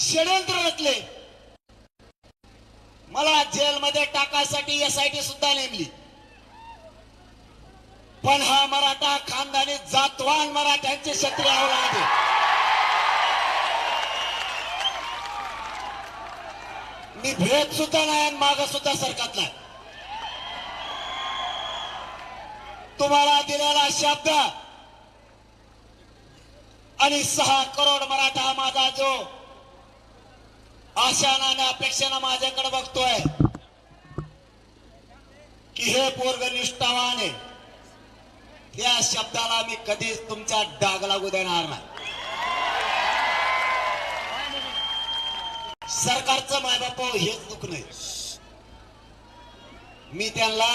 षडयंत्र रचले. मला जेलमध्ये टाकायसाठी एसआयटी सुद्धा नेमली. पण हा मराठा खानदानी जातवान मराठ्यांचे क्षत्रिय होते मी भेट सुद्धा नाही आणि माग सुद्धा सरकत नाही. तुम्हाला दिलेला शब्द आणि सहा करोड मराठा माझा जो आशानं आणि अपेक्षेनं माझ्याकडे बघतोय की हे पोरग निष्ठावान आहे. त्या शब्दाला मी कधीच तुमच्या डाग लागू देणार नाही. सरकारचं मायबाप हो, हेच दुःख नाही. मी त्यांना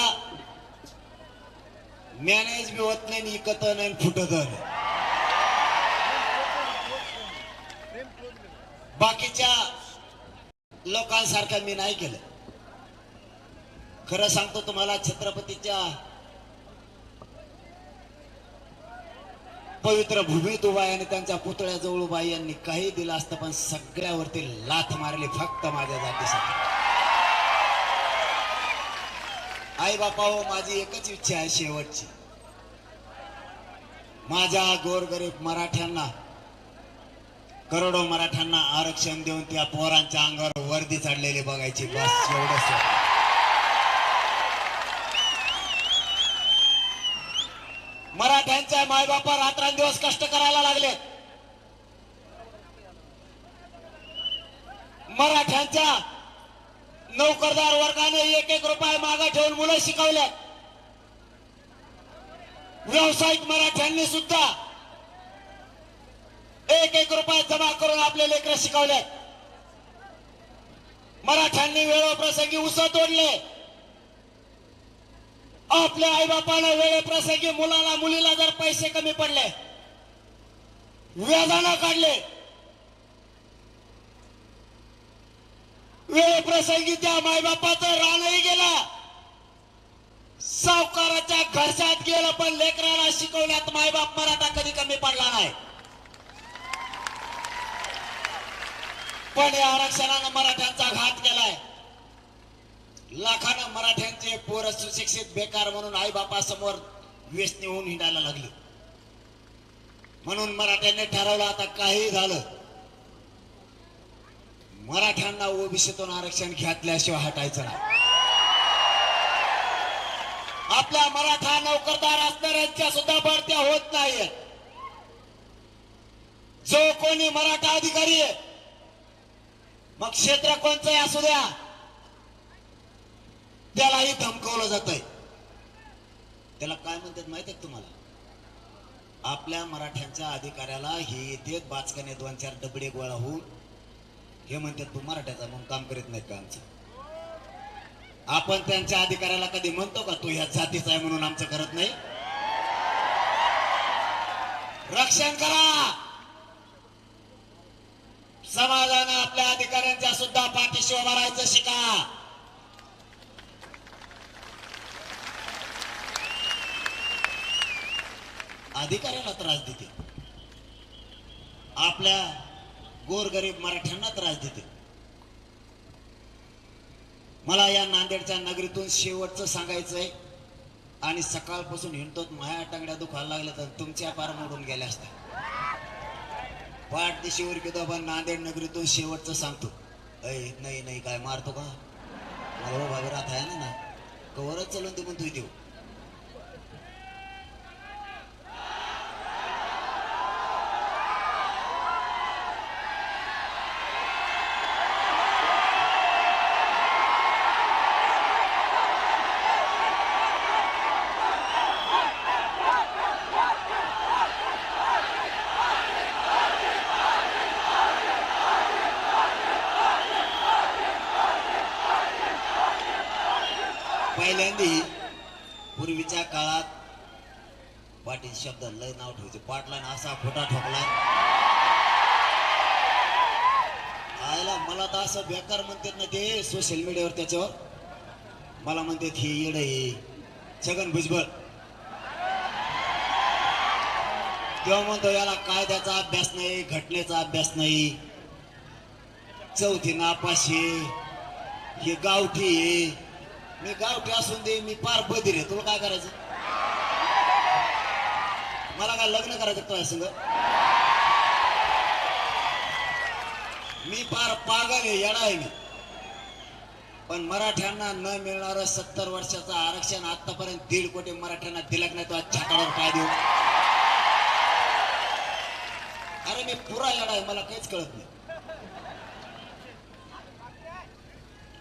मॅनेज बी होत नाही इकत नाही फुटत नाही. बाकीच्या लोकांसारखं मी नाही केलं. खरं सांगतो तुम्हाला छत्रपतीच्या पवित्र भूमीत उभा आहे आणि त्यांच्या पुतळ्याजवळ उभा यांनी काही दिलं असतं पण सगळ्यावरती लाथ मारली फक्त माझ्या जातीसाठी. आई बापा हो माझी एकच इच्छा आहे शेवटची. माझ्या गोरगरीब मराठ्यांना करोडो मराठ्यांना आरक्षण देऊन त्या पोरांच्या अंगावर वर्दी चढलेली बघायची बस एवढंच मराठ्यांच्या मायबापा रात्रंदिवस कष्ट करायला लागले. मराठ्यांच्या नोकरदार वर्गाने एक एक रुपये मागे ठेवून मुलं शिकवल्या व्यावसायिक मराठ्यांनी सुद्धा एक एक रुपया जमा करून आपले लेकर शिकवले. मराठ्यांनी वेळोप्रसंगी उस तोडले. आपल्या आईबापानं वेळेप्रसंगी मुलाला मुलीला जर पैसे कमी पडले व्याजानं काढले. वेळेप्रसंगी त्या मायबापाचं राणही गेला. सावकाराच्या घरच्यात गेलं पण लेकराला शिकवण्यात मायबाप मराठा कधी कमी पडला नाही. पण या आरक्षणानं मराठ्यांचा घात केलाय. लाखानं मराठ्यांचे पोर सुशिक्षित बेकार म्हणून आई बापासमोर व्यसनी होऊन हिंडायला लागले. म्हणून मराठ्यांनी ठरवलं आता काही झालं. मराठ्यांना ओबीसीतून आरक्षण घेतल्याशिवाय हटायचं नाही. आपल्या मराठा नोकरदार असणाऱ्यांच्या सुद्धा भरत्या होत नाहीये जो कोणी मराठा अधिकारी आहे मग क्षेत्र कोणचंही असू द्या. त्यालाही धमकवलं जात आहे त्याला काय म्हणतात माहीत आहे तुम्हाला? आपल्या मराठ्यांच्या अधिकाऱ्याला हे येते बाचकाने दोन चार डबडे गोळा होऊन हे म्हणतात तू मराठ्याचा म्हणून काम करीत नाही का आमचं? आपण त्यांच्या अधिकाऱ्याला कधी म्हणतो का तू ह्या जातीचा आहे म्हणून आमचं करत नाही? रक्षण करा! समाजानं आपल्या अधिकाऱ्यांच्या सुद्धा पाठीशी उभं राहायचं शिका. अधिकाऱ्याला त्रास देते. आपल्या गोरगरीब मराठ्यांना त्रास देते. मला या नांदेडच्या नगरीतून शेवटचं सांगायचंय. आणि सकाळपासून हिंडतोत माया टांगड्या दुखायला लागल्या तर तुमच्या पार मोडून गेल्या असत्या. पाठ दिशेवर घेतो पण नांदेड नगरीतून शेवटचं सांगतो. अय नाही नाही काय मारतो का? मला बाबा भाभी राहत आहे ना कवरच चलून पण तुझी देऊ पहिल्यांदी पूर्वीच्या काळात पाटील शब्द लय नाव ठेवायचे. पाटला असा खोटा ठोकला. आयला मला तर असं बेकार म्हणतात ना ते सोशल मीडियावर त्याच्यावर. मला म्हणतात हे येड हे. छगन भुजबळ. तेव्हा म्हणतो याला कायद्याचा अभ्यास नाही घटनेचा अभ्यास नाही. चौथी नापाशी हे गावठी आहे. मी गावठी असून दे मी पार बधीर आहे. तुला काय करायचं? मला काय लग्न करायचं तुझ्या संग? मी फार पागल आहे येडा आहे मी. पण मराठ्यांना न मिळणार सत्तर वर्षाचं आरक्षण आतापर्यंत दीड कोटी मराठ्यांना दिलक नाही तो आज काय देऊ अरे मी पुरा येडा आहे मला काहीच कळत नाही.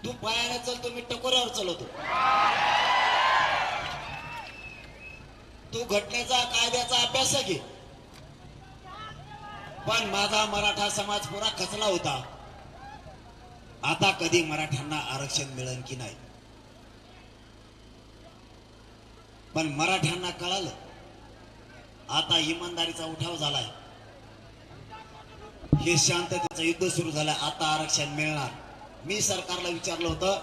तू पायाने चलतो मी टकोऱ्यावर चलवतो. तू घटनेचा कायद्याचा अभ्यास घे. पण माझा मराठा समाज पुरा खचला होता. आता कधी मराठ्यांना आरक्षण मिळेल की नाही? पण मराठ्यांना कळालं. आता इमानदारीचा उठाव झालाय. हे शांततेचं युद्ध सुरू झालं. आता आरक्षण मिळणार. मी सरकारला विचारलं होतं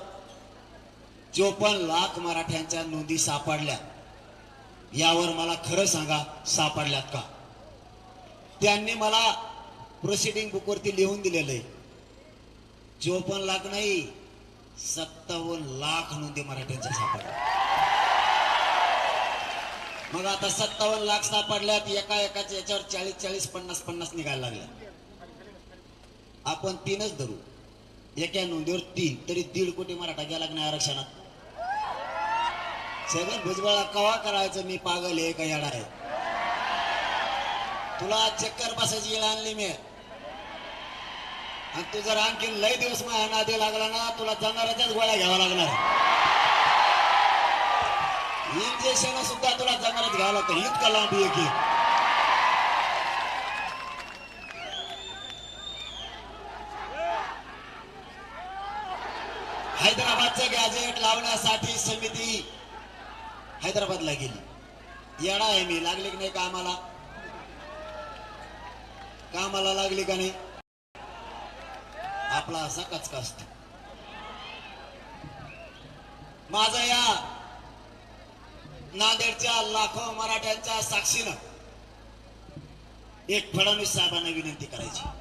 चोपन्न लाख मराठ्यांच्या नोंदी सापडल्या यावर मला खरं सांगा सापडल्यात का? त्यांनी मला प्रोसिडिंग बुकवरती लिहून दिलेलं आहे. चोपन्न लाख नाही सत्तावन्न लाख नोंदी मराठ्यांच्या सापडल्या. मग आता सत्तावन्न लाख सापडल्यात एका एकाच्या याच्यावर चाळीस चाळीस पन्नास पन्नास निघायला लागल्या. आपण तीनच धरू. एका नोंदीवर तीन तरी दीड कोटी मराठा गेला की नाही आरक्षणात? सगळं भुजबळा कवा करायचं? मी पागल आहे का येणार आहे. तुला चक्कर बसायची येळ आणली मी. आणि तू जर आणखीन लय दिवस माझ्या नादी लागला ना तुला जनावराच्याच गोळ्या घ्यावा लागणार. इंजेक्शन सुद्धा तुला जनावरच घ्यावं लागतं. इतका लांब आहे की. हैदराबादचं गॅजेट लावण्यासाठी समिती हैदराबादला गेली. येणार आहे मी. लागली की नाही कामाला? कामाला लागली का नाही? आपला असा कचका असतो. माझा या नांदेडच्या लाखो मराठ्यांच्या साक्षीनं एक फडणवीस साहेबांना विनंती करायची.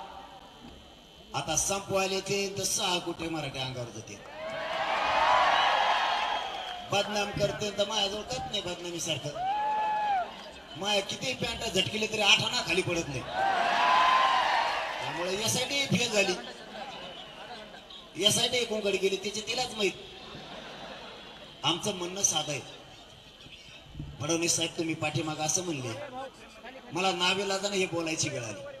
आता संपवायला ते तर सहा कुठे मराठी अंगावर जाते बदनाम करते तर माझ्याजवळ कच नाही बदनामी सारखं माया किती पॅन्ट झटकिले तरी आठाना खाली पडत नाही. त्यामुळे यासाठी फेल झाली. यासाठी कोंकड गेली त्याची तिलाच माहीत. आमचं म्हणणं साधं आहे. फडणवीस साहेब तुम्ही पाठीमाग असं म्हणले. मला नावे नावेलाजानं हे बोलायची वेळ आली.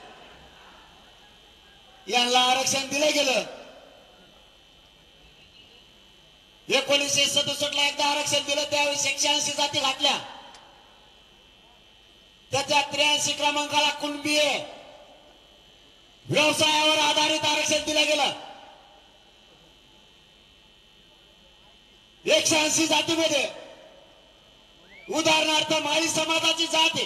यांना आरक्षण दिलं गेलं. एकोणीसशे सदुसष्ट ला एकदा आरक्षण दिलं त्यावेळी एकशे ऐंशी जाती घातल्या. त्याच्या त्र्याऐंशी क्रमांकाला कुणबी व्यवसायावर आधारित आरक्षण दिलं गेलं. एकशे ऐंशी जातीमध्ये. उदाहरणार्थ माळी समाजाची जात आहे.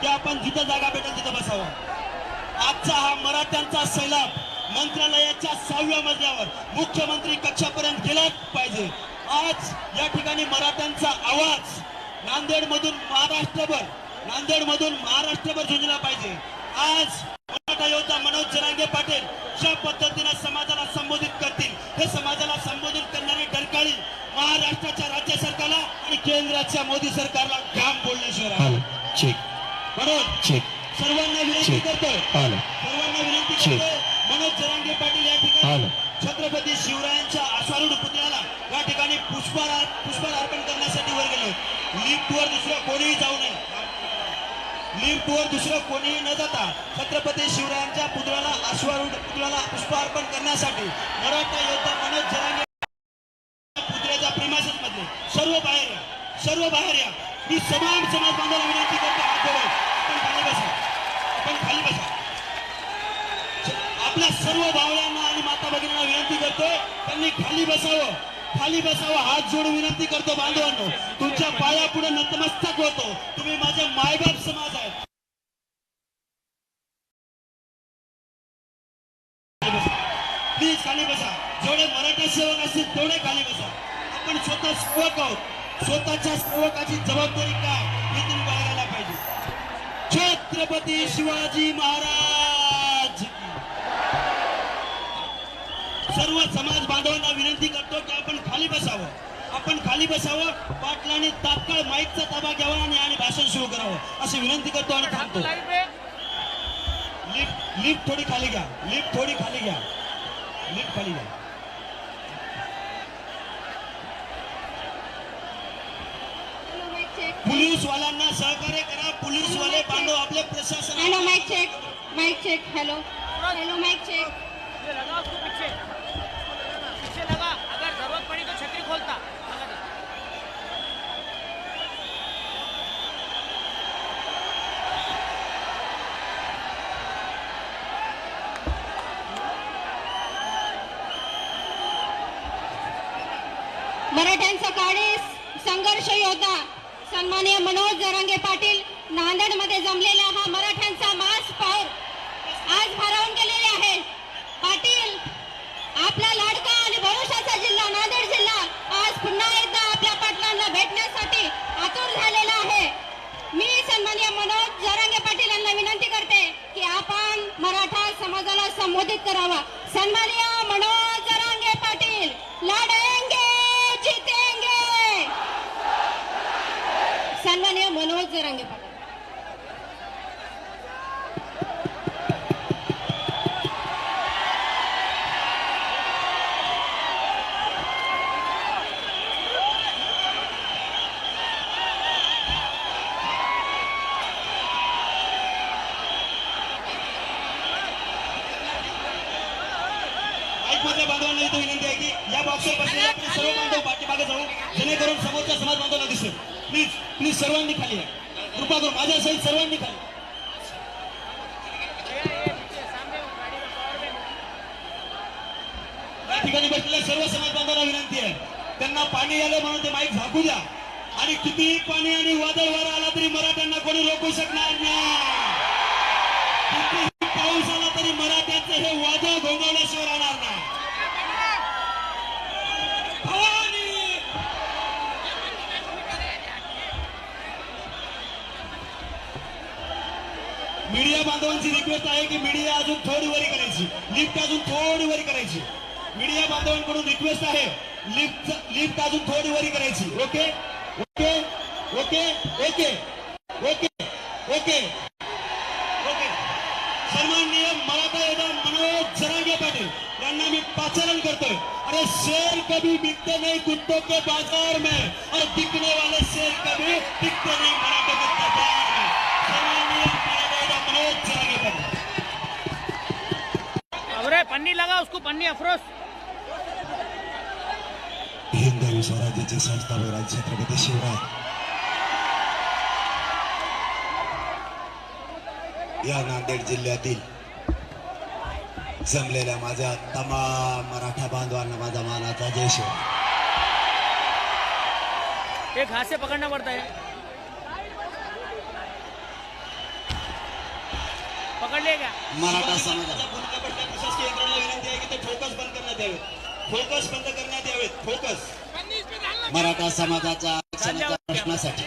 की आपण जिथं जागा भेटेल तिथं बसावं. आजचा हा मराठ्यांचा सैलाब मंत्रालयाच्या सहाव्या मजल्यावर मुख्यमंत्री कक्षापर्यंत गेलाच पाहिजे. आज या ठिकाणी मराठ्यांचा आवाज नांदेडमधून महाराष्ट्रभर नांदेड मधून महाराष्ट्रभर झुंजला पाहिजे. आज मराठा योद्धा मनोज जरांगे पाटील ज्या पद्धतीने समाजाला संबोधित करतील हे समाजाला संबोधित करणारी डरकाळी महाराष्ट्राच्या राज्य सरकारला आणि केंद्राच्या मोदी सरकारला घाम बोलण्याशिवाय राहणार हॅलो नाही. चेक म्हणून चेक सर्वांना विनंती मनोज जरांगे पाटील या ठिकाणी. हॅलो छत्रपती शिवरायांच्या अश्वारूढ पुतळ्याला या ठिकाणी पुष्पहार पुष्पहार अर्पण करण्यासाठी वर गेले लिफ्टवर दुसरं कोणीही जाऊ नये. लिफ्टवर दुसरं कोणीही न जाता छत्रपती शिवरायांच्या पुतळ्याला अश्वारूढ पुतळ्याला पुष्प अर्पण करण्यासाठी मराठा योद्धा मनोज जरांगे पुतळ्याच्या प्रिमासेस मधले सर्व बाहेर या सर्व बाहेर या मी समान समाज बांधवाला विनंती करतो हात जोडून आपण खाली बसा आपण खाली बसा आपल्या सर्व भावड्यांना आणि माता भगिनींना विनंती करतो त्यांनी खाली बसावं. खाली बसावं. हात जोडून विनंती करतो बांधवांनो. तुमच्या पाया पुढे नतमस्तक होतो. तुम्ही माझे मायबाप समाज आहे. प्लीज खाली बसा. जेवढे मराठा सेवक असतील तेवढे खाली बसा. आपण स्वतः सेवक आहोत. स्वतःच्या सेवकाची जबाबदारी काय? हे तुम्ही बघायला पाहिजे. छत्रपती शिवाजी महाराज की. सर्व समाज बांधवांना विनंती करतो की आपण खाली बसावं. आपण खाली बसावं पाटलाने तात्काळ माईकचा ताबा घ्यावा आणि आणि भाषण सुरू करावं अशी विनंती करतो आणि थांबतो. लिफ्ट लिफ्ट थोडी खाली घ्या. लिफ्ट थोडी खाली घ्या. लिफ्ट खाली घ्या. पोलीस वाल्यांना सहकार्य करा. पोलीस वाले बांधव आपले प्रशासन hello mike check mike check hello hello mike check ये लगा उसको पीछे पीछे लगा अगर जरूरत पड़ी तो छतरी खोलता लगा दे। मराठ्यांचा काळीस संघर्ष योद्धा सन्माननीय मनोज जरांगे पाटील नांदेडमध्ये जमलेला हा मराठ्यांचा मास पाऊर आज भारावून गेलेले आहे. पाटील आपला लाडका आणि भविष्याचा जिल्हा नांदेड जिल्हा आज पुन्हा एकदा आपल्या पाटलांना भेटण्यासाठी आतुर झालेला आहे. मी सन्माननीय मनोज जरांगे पाटील यांना विनंती करते की आपण मराठा समाजाला संबोधित करावा. सन्माननीय मनोज जरांगे पाटील लढेंगे जितेंगे सन्माननीय मनोज जरांगे पाटील माईक मधल्या बांधवांना इथे विनंती आहे की या बॉक्सवर बसलेले आपले सर्व बांधव पाठीमागे जाऊ जेणेकरून समोरच्या समाज बांधवांना दिसेल प्लीज प्लीज सर्वांनी खाली या कृपा करून माझ्या सहित सर्वांनी खाली ये ये पीछे सामने वो गाड़ी में पावर बैंक या ठिकाणी बसलेल्या सर्व समाज बांधवांना विनंती आहे त्यांना पाणी आलं म्हणून ते माईक झाकू द्या आणि कितीही पाणी आणि वादळ वारा आला तरी मराठ्यांना कोणी रोखू शकणार नाही कितीही पाऊस आला तरी मराठ्यांचं हे वादळ घोंगवल्याशिवाय राहणार नाही भवानी! मीडिया बांधवांची रिक्वेस्ट आहे की मीडिया अजून थोडी वरी करायची. लिफ्ट अजून थोडी वरी करायची. मीडिया बांधवांकडून रिक्वेस्ट आहे. लिफ्ट लिफ्ट अजून थोडी वरी करायची. Okay okay okay okay okay okay okay सन्माननीय मराठा योद्धा मनोज जरांगे पाटील यांना मी पाचारण करतोय. अरे शेर कभी बिकते नाही कुत्तों के बाजार में? और बिकने वाले शेर कभी बिकते नहीं मराठों के दरबार में सन्माननीय मराठा योद्धा मनोज जरांगे पाटील अरे पन्नी लगा उसको पन्नी अफरोज। हिंदवी स्वराज्याचे संस्थापक राज छत्रपती शिवराज या नांदेड जिल्ह्यातील जमलेल्या माझ्या तमाम मराठा बांधवांना माझा मानाचा जय शिव। एक हाथ से पकड़ना पड़ता है मराठा समाजाला महाराजांचा भूमिका पडल्या प्रशासकीय यंत्रणेला विनंती आहे की ते फोकस बंद करण्यात यावेत. फोकस बंद करण्यात यावेत. फोकस. मराठा समाजाच्या आरक्षणाच्या प्रश्नासाठी.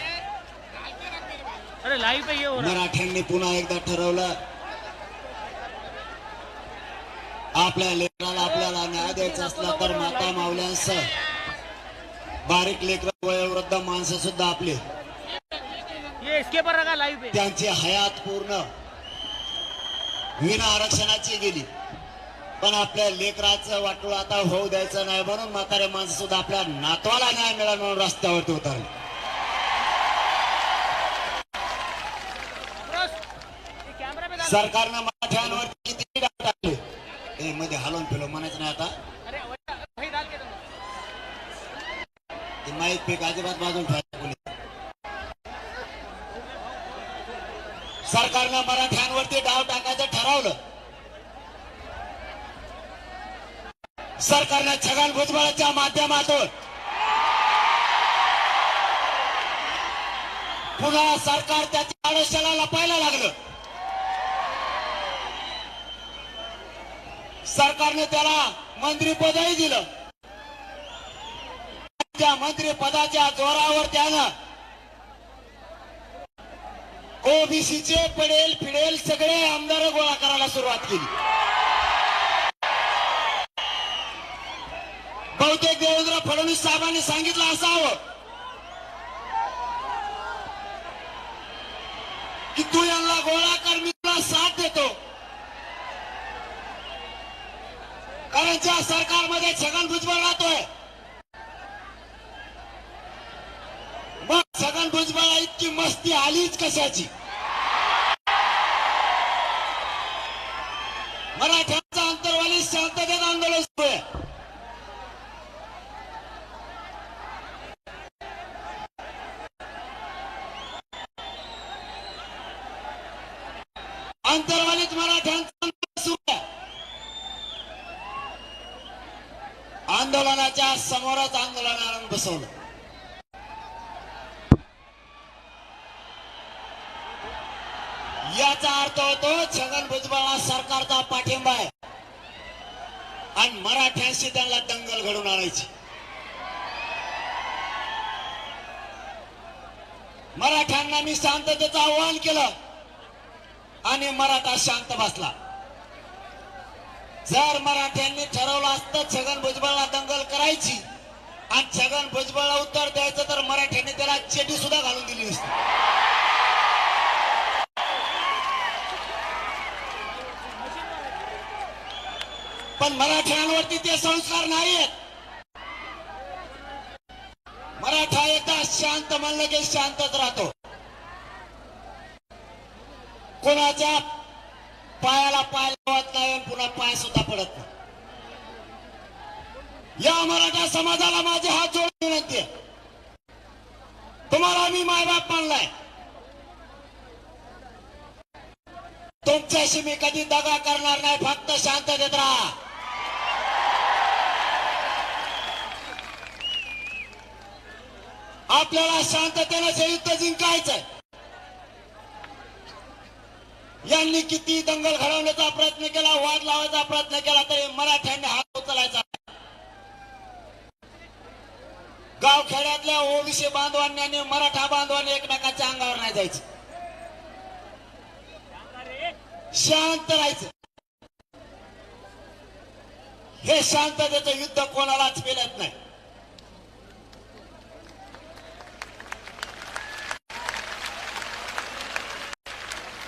अरे लाइव पे ये हो रहा है मराठ्यांनी पुन्हा एकदा ठरवलं. आपल्या लेकराला आपल्याला न्याय द्यायचा असला तर माता मावल्यांसह बारीक लेकर वयोवृद्ध माणसं सुद्धा आपले. त्यांची हयात पूर्ण. विना आरक्षणाची गेली. पण आपल्या लेकराचं वाटोळ आता होऊ द्यायचं नाही म्हणून म्हातारे माणसं सुद्धा आपल्या नातवाला न्याय मिळाला म्हणून रस्त्यावरती उतरले. सरकारनं मराठ्यांवर किती टाकले? मध्ये हलवून फिरव म्हणायचं नाही आता. ते माईक पीक अजिबात बाजून ठेवायचं कोणी सरकारनं मराठ्यांवरती डाव टाकायचं ठरवलं. सरकारनं छगन भुजबळाच्या माध्यमातून पुन्हा सरकार त्याच्या आडोशाला लपायला लागलं. सरकारने त्याला मंत्रीपदही दिलं. त्या मंत्रिपदाच्या जोरावर त्यानं ओबीसीचे पडेल फिडेल सगळे आमदार गोळा करायला सुरुवात केली. बहुतेक देवेंद्र फडणवीस साहेबांनी सांगितलं असावं की तू यांना गोळा कर मी तुला साथ देतो. कारण ज्या सरकारमध्ये छगन भुजबळ राहतोय मग भुजबळा इतकी मस्ती आलीच कशाची? मराठ्यांचा अंतर्वाली शांततेत आंदोलन सुरू आहे. अंतर्वालीत मराठ्यांचं आंदोलन सुरू आहे. आंदोलनाच्या समोरच आंदोलनाला बसवलं याचा अर्थ होतो छगन भुजबळला सरकारचा पाठिंबा आहे. आणि मराठ्यांशी त्यांना दंगल घडून आणायची. मराठ्यांना मी शांततेचं आव्हान केलं आणि मराठा शांत बसला. जर मराठ्यांनी ठरवलं असतं छगन भुजबळला दंगल करायची आणि छगन भुजबळला उत्तर द्यायचं तर मराठ्यांनी त्याला चेटी सुद्धा घालून दिली असती पण मराठ्यांवरती ते संस्कार नाहीयेत. मराठा एकदा शांत म्हणलं की शांतच राहतो. कोणाच्या पायाला पाय लावत नाही पुन्हा पाय सुद्धा पडत नाही. या मराठा समाजाला माझे हात जोडून विनंती आहे. तुम्हाला मी मायबाप मानलाय. तुमच्याशी मी कधी दगा करणार नाही फक्त शांततेत राहा. आपल्याला शांततेनं हे युद्ध जिंकायचंय. यांनी किती दंगल घडवण्याचा प्रयत्न केला वाद लावायचा प्रयत्न केला तरी मराठ्यांनी हात उचलायचा. गावखेड्यातल्या ओबीसी बांधवांनी आणि मराठा बांधवांनी एकमेकाच्या अंगावर नाही जायचं. शांत राहायचं. हे शांततेचं युद्ध कोणालाच पेलत नाही.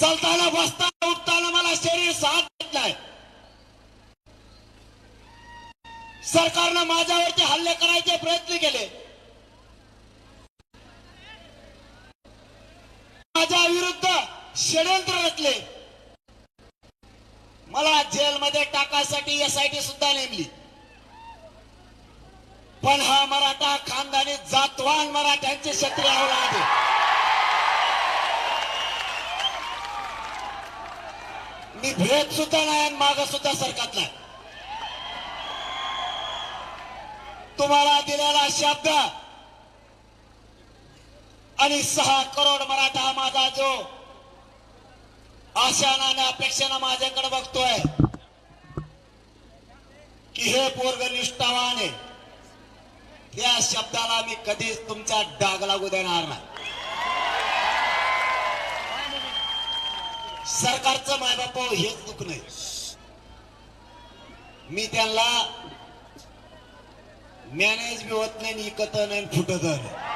चालताना बसताना उठताना मला शरीर साथ देत नाही. सरकारनं माझ्यावरती हल्ले करायचे प्रयत्न केले. माझ्या विरुद्ध षडयंत्र रचले. मला जेलमध्ये टाकायसाठी एसआयटी सुद्धा नेमली. पण हा मराठा खानदानी जातवान मराठ्यांचे शत्रू अवलाद आहे मी भेट सुद्धा नाही आणि माग सुद्धा सरकत नाही. तुम्हाला दिलेला शब्द आणि सहा करोड मराठा माझा जो आशानं आणि अपेक्षेनं माझ्याकडे बघतोय की हे पोरग निष्ठावान आहे. शब्दाला मी कधीच तुमच्या डाग लागू देणार नाही. सरकारचं मायबाप हेच दुखणं नाही. मी त्यांना मॅनेज बी होत नाही इकत नाही फुटत नाही.